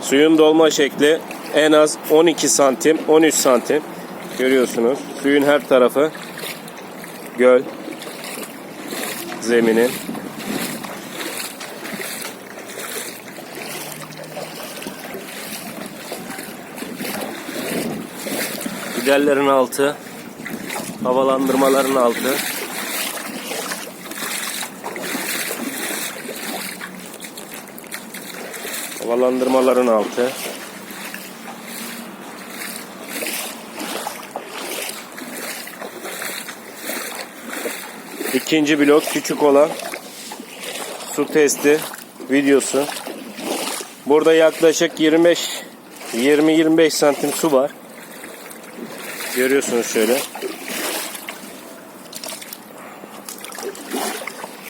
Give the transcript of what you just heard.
Suyun dolma şekli en az 12 santim, 13 santim. Görüyorsunuz. Suyun her tarafı göl zemini. Giderlerin altı, havalandırmaların altı. Havalandırmaların altı. İkinci blok küçük olan su testi videosu. Burada yaklaşık 25 20-25 santim su var. Görüyorsunuz şöyle.